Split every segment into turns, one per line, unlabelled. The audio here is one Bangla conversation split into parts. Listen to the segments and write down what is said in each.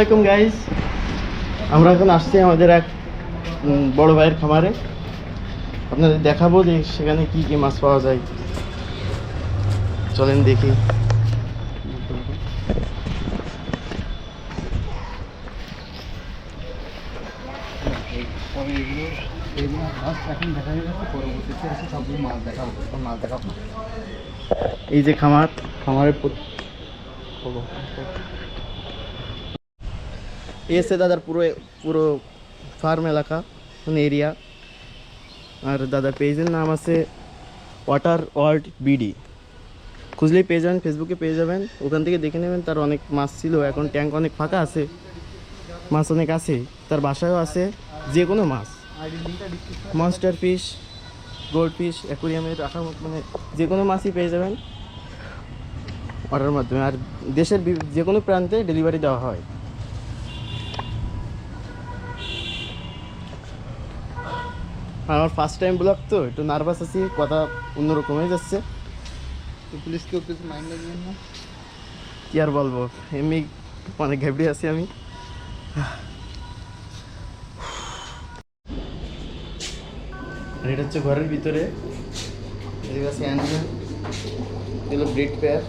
আসসালামাইকুম গাইস আমরা এখন আসছি আমাদের এক বড় ভাইয়ের খামারে। আপনাদের দেখাবো যে সেখানে কি কি মাছ পাওয়া যায়। চলেন দেখি। এই যে খামার, খামারের হচ্ছে দাদার পুরো পুরো ফার্ম এলাকা মানে এরিয়া আর দাদার পেজের নাম আছে ওয়াটার ওয়ার্ল্ড বিডি খুঁজলেই পেয়ে যাবেন ফেসবুকে পেয়ে যাবেন। ওখান থেকে দেখে নেবেন তার অনেক মাছ ছিল। এখন ট্যাঙ্ক অনেক ফাঁকা আছে। মাছ অনেক আছে। তার বাসায়ও আছে যে কোনো মাছ মনস্টার ফিশ গোল্ড ফিশ অ্যাকোরিয়ামে রাখার মানে যে কোনো মাছই পেয়ে যাবেন। অর্ডারের মাধ্যমে। আর দেশের যে কোনো প্রান্তে ডেলিভারি দেওয়া হয়। আমার ফার্স্ট টাইম ব্লগ তো একটু নার্ভাস আছি কথা অন্যরকম হয়ে যাচ্ছে।
তো পুলিশ কেউ কিছু মাইন্ড নেবেন না
কি আর বলব এমনি অনেক ঘাবড়ে আছি আমি। আর এটা হচ্ছে ঘরের ভিতরে। এদিকে আছে অ্যানিমেল এগুলো ব্রিড পেয়ার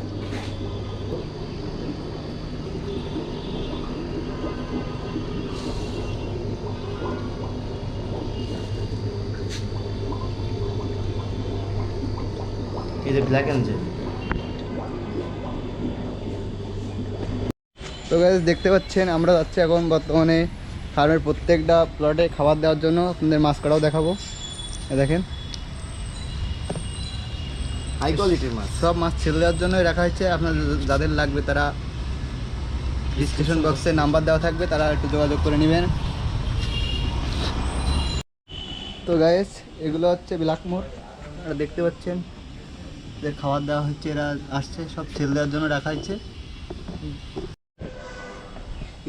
এই যে ব্ল্যাক
তো গাইজ দেখতে পাচ্ছেন আমরা যাচ্ছি এখন বর্তমানে ফার্মের প্রত্যেকটা প্লটে খাবার দেওয়ার জন্য। আপনাদের মাছ কাটাও দেখাবো দেখেন।
হাই কোয়ালিটির মাছ।
সব মাছ ছেড়ে দেওয়ার জন্যই রাখা হয়েছে। আপনার যাদের লাগবে তারা ডিসক্রিপশন বক্সে নাম্বার দেওয়া থাকবে তারা একটু যোগাযোগ করে নেবেন। তো গাইস এগুলো হচ্ছে ব্ল্যাকমোর আপনারা দেখতে পাচ্ছেন। এদের খাবার দেওয়া হচ্ছে এরা আসছে সব ছেড়ে দেওয়ার জন্য রাখা হয়েছে।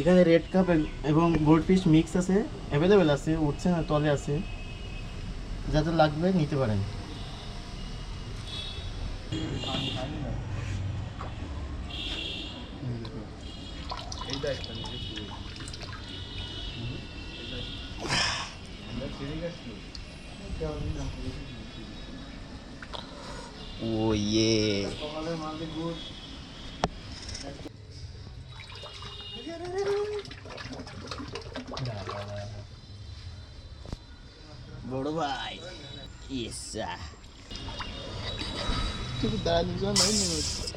এখানে রেড কাপ এবং গোল্ড ফিশ মিক্স আছে অ্যাভেলেবেল আছে উঠছে না তলে আছে। যা যাদের লাগবে নিতে পারেন। ও ইয়ে বড় ভাই ইসা
দাঁড়া